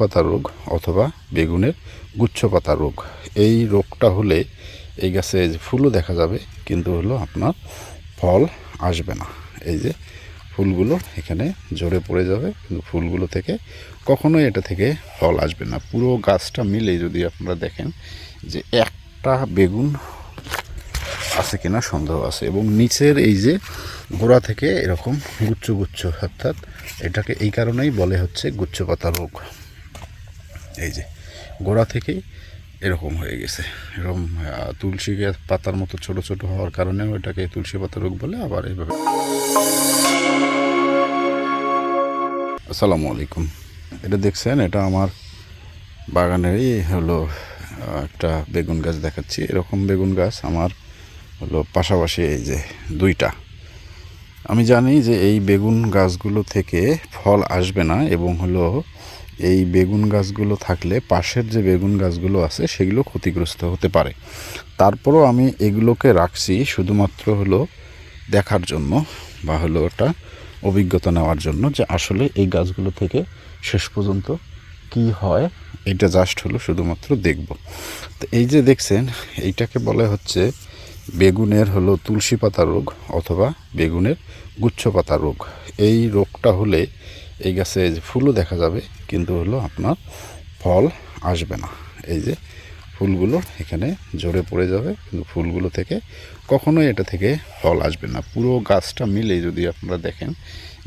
পাতা রোগ অথবা বেগুনের গুচ্ছ পাতা রোগ। এই রোগটা হলে এই গাছে ফুলও দেখা যাবে, কিন্তু হলো আপনার ফল আসবে না। এই যে ফুলগুলো এখানে ঝরে পড়ে যাবে, কিন্তু ফুলগুলো থেকে কখনোই এটা থেকে ফল আসবে না। পুরো গাছটা মিলে যদি আপনারা দেখেন যে একটা বেগুন আছে কিনা সন্দেহ আছে, এবং নিচের এই যে গোড়া থেকে এরকম গুচ্ছ গুচ্ছ, অর্থাৎ এটাকে এই কারণেই বলে হচ্ছে গুচ্ছ পাতা রোগ। এই যে, গোড়া থেকেই এরকম হয়ে গেছে। এরকম তুলসী পাতার মতো ছোট ছোট হওয়ার কারণে ওইটাকে তুলসী পাতা রোগ বলে আবার এইভাবে আসসালামু আলাইকুম। এটা দেখছেন, এটা আমার বাগানেরই হলো একটা বেগুন গাছ দেখাচ্ছি। এরকম বেগুন গাছ আমার হলো পাশাপাশি এই যে দুইটা। আমি জানি যে এই বেগুন গাছগুলো থেকে ফল আসবে না এবং হলো এই বেগুন গাছগুলো থাকলে পাশের যে বেগুন গাছগুলো আছে সেগুলো ক্ষতিগ্রস্ত হতে পারে। তারপরও আমি এগুলোকে রাখছি শুধুমাত্র হলো দেখার জন্য বা হলো ওটা অভিজ্ঞতা নেওয়ার জন্য যে আসলে এই গাছগুলো থেকে শেষ পর্যন্ত কি হয়, এটা জাস্ট হলো শুধুমাত্র দেখব। তো এই যে দেখছেন, এইটাকে বলা হচ্ছে বেগুনের হলো তুলসী পাতা রোগ অথবা বেগুনের গুচ্ছ পাতা রোগ। এই রোগটা হলে এই গাছে এই যে ফুলও দেখা যাবে, কিন্তু হলো আপনার ফল আসবে না। এই যে ফুলগুলো এখানে ঝরে পড়ে যাবে, কিন্তু ফুলগুলো থেকে কখনোই এটা থেকে ফল আসবে না। পুরো গাছটা মিলে যদি আপনারা দেখেন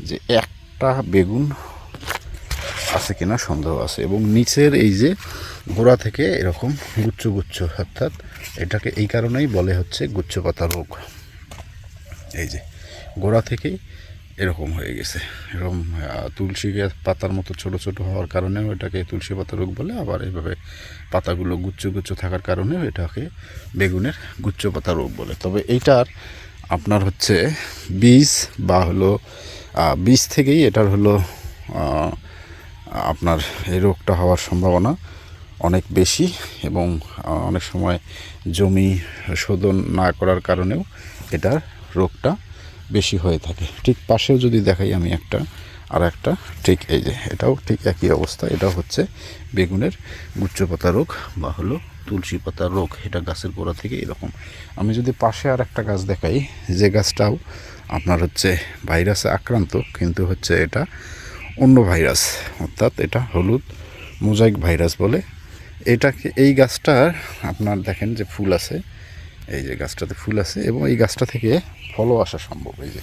যে একটা বেগুন আছে কিনা, সন্দেহ আছে। এবং নিচের এই যে গোড়া থেকে এরকম গুচ্ছ গুচ্ছ, অর্থাৎ এটাকে এই কারণেই বলে হচ্ছে গুচ্ছ পাতা রোগ। এই যে গোড়া থেকেই এরকম হয়ে গেছে। এরকম তুলসী গাছ পাতার মতো ছোট ছোট হওয়ার কারণেও এটাকে তুলসী পাতা রোগ বলে, আবার এইভাবে পাতাগুলো গুচ্ছ গুচ্ছ থাকার কারণেও এটাকে বেগুনের গুচ্ছ পাতা রোগ বলে। তবে এইটার আপনার হচ্ছে বীজ বা হলো বীজ থেকেই এটার হলো আপনার এই রোগটা হওয়ার সম্ভাবনা অনেক বেশি এবং অনেক সময় জমি শোধন না করার কারণেও এটার রোগটা বেশি হয়ে থাকে। ঠিক পাশেও যদি দেখাই আমি একটা, আর একটা, ঠিক এই যে, এটাও ঠিক একই অবস্থা। এটা হচ্ছে বেগুনের গুচ্ছ পাতা রোগ বা হলো তুলসী পাতা রোগ, এটা গাছের গোড়া থেকে এরকম। আমি যদি পাশে আর একটা গাছ দেখাই, যে গাছটাও আপনার হচ্ছে ভাইরাসে আক্রান্ত, কিন্তু হচ্ছে এটা অন্য ভাইরাস, অর্থাৎ এটা হলুদ মোজাইক ভাইরাস বলে। এটাকে, এই গাছটার, আপনার দেখেন যে ফুল আছে এই যে গাছটাতে ফুল আছে এবং এই গাছটা থেকে ফলও আসা সম্ভব, এই যে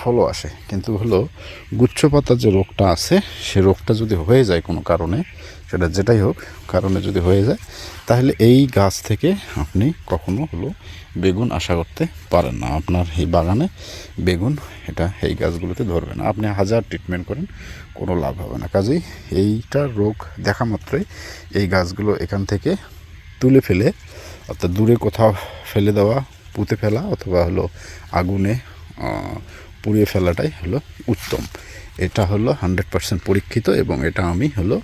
ফলও আসে। কিন্তু হলো গুচ্ছ পাতার যে রোগটা আছে, সে রোগটা যদি হয়ে যায় কোনো কারণে, সেটা যেটাই হোক কারণে যদি হয়ে যায়, তাহলে এই গাছ থেকে আপনি কখনো হলো বেগুন আশা করতে পারেন না। আপনার এই বাগানে বেগুন, এটা এই গাছগুলোতে ধরবে না। আপনি হাজার ট্রিটমেন্ট করেন, কোনো লাভ হবে না। কাজেই এইটার রোগ দেখা মাত্রই এই গাছগুলো এখান থেকে তুলে ফেলে, অর্থাৎ দূরে কোথাও ফেলে দেওয়া, পুঁতে ফেলা অথবা হলো আগুনে পুড়িয়ে ফেলাটাই হলো উত্তম। এটা হলো হান্ড্রেড পার্সেন্ট পরীক্ষিত এবং এটা আমি হলো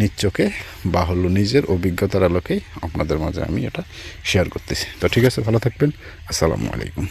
নিজ চোখে বা হলো নিজের অভিজ্ঞতার আলোকেই আপনাদের মাঝে আমি এটা শেয়ার করতেছি। তো ঠিক আছে, ভালো থাকবেন। আসসালামু আলাইকুম।